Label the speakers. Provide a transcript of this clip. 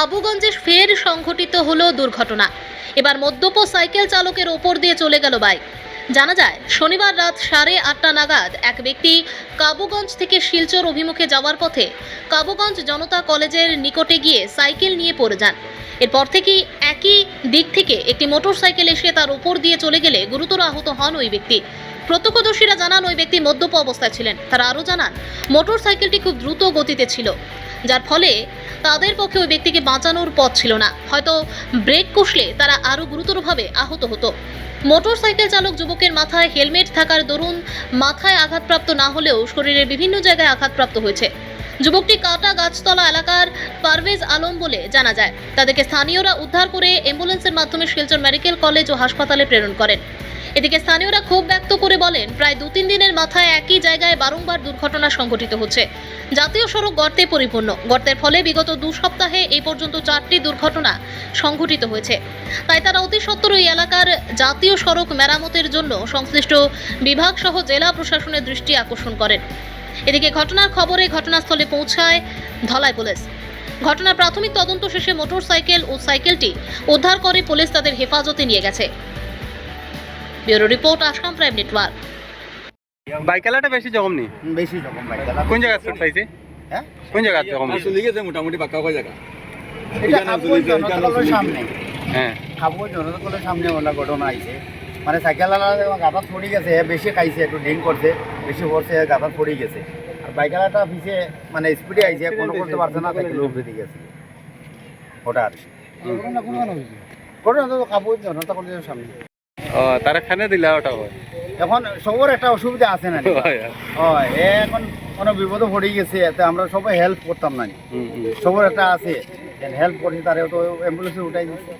Speaker 1: আবুগঞ্জে ফের সংঘটিত হলো দুর্ঘটনা। এবার মদ্যপ সাইকেল চালকের ওপর দিয়ে চলে গেল বাইক। জানা যায়, শনিবার রাত সাড়ে আটটা নাগাদ এক ব্যক্তি কাবুগঞ্জ থেকে শিলচর অভিমুখে যাওয়ার পথে কাবুগঞ্জ জনতা কলেজের নিকটে গিয়ে সাইকেল নিয়ে পড়ে যান। এরপর থেকেই একই দিক থেকে একটি মোটর সাইকেল এসে তার উপর দিয়ে চলে গেলে গুরুতর আহত হন ওই ব্যক্তি। প্রত্যক্ষদর্শীরা জানান, ওই ব্যক্তি মদ্যপ অবস্থায় ছিলেন। তারা আরও জানান মোটর সাইকেলটি খুব দ্রুত গতিতে ছিল, যার ফলে তাদের পক্ষে ওই ব্যক্তিকে বাঁচানোর পথ ছিল না। হয়তো ব্রেক কষলে তারা আরও গুরুতরভাবে আহত হতো। মোটর সাইকেল চালক যুবকের মাথায় হেলমেট থাকার দরুন মাথায় আঘাতপ্রাপ্ত না হলেও শরীরের বিভিন্ন জায়গায় আঘাতপ্রাপ্ত হয়েছে। যুবকটি কাটা গাছতলা এলাকার পারভেজ আলম বলে জানা যায়। তাদেরকে স্থানীয়রা উদ্ধার করে অ্যাম্বুলেন্সের মাধ্যমে শিলচর মেডিকেল কলেজ ও হাসপাতালে প্রেরণ করেন। এদিকে স্থানীয়রা ক্ষোভ প্রায় দু তিন দিনের মাথায় একই জায়গায় বারংবার দুর্ঘটনা সংঘটিত হচ্ছে। জাতীয় সড়ক গর্তে পরিপূর্ণ। গর্তের ফলে বিগত দু সপ্তাহে এই পর্যন্ত চারটি দুর্ঘটনা সংঘটিত হয়েছে। তাই তারা অতি সত্বর ওই এলাকার জাতীয় সড়ক মেরামতের জন্য সংশ্লিষ্ট বিভাগ সহ জেলা প্রশাসনের দৃষ্টি আকর্ষণ করেন। এদিকে ঘটনার খবরে ঘটনাস্থলে পৌঁছায় ধলাই পুলিশ। ঘটনার প্রাথমিক তদন্ত শেষে মোটর সাইকেল ও সাইকেলটি উদ্ধার করে পুলিশ তাদের হেফাজতে নিয়ে গেছে। Bureau report Assam prime network.
Speaker 2: বাইকালাটা বেশি জখম নি?
Speaker 3: বেশি রকম বাইক চালানো।
Speaker 2: কোন জায়গা চোট পাইছে
Speaker 3: হ্যাঁ?
Speaker 2: কোন জায়গা জখম
Speaker 4: গেছে মোটামুটি হয়ে জায়গা।
Speaker 3: এটা সামনে।
Speaker 2: হ্যাঁ।
Speaker 3: সামনে ওলা ঘটনা আইছে। মানে গাঁদা পড়ে গেছে বেশি খাইছে একটু ড্রিঙ্ক করছে বেশি পড়ছে গাঁদা পড়ে গেছে। আর বাইকালাটা পিছে মানে স্পিডে আইছে কোনো করতে পারছে না সাইকেল উপরে দিয়ে গেছে। ওটা আর কি। ঘটনা তো খাবুই জনতা কলেজের সামনে।
Speaker 2: তারা খানে দিলা ওটা হয়।
Speaker 3: এখন সবার একটা অসুবিধা আছে না এখন কোনো বিপদে পড়ে গেছে এতে আমরা সবাই হেল্প করতাম না। সবার একটা আছে হেল্প করছি তারে তো অ্যাম্বুলেন্সে উঠাই দিচ্ছে।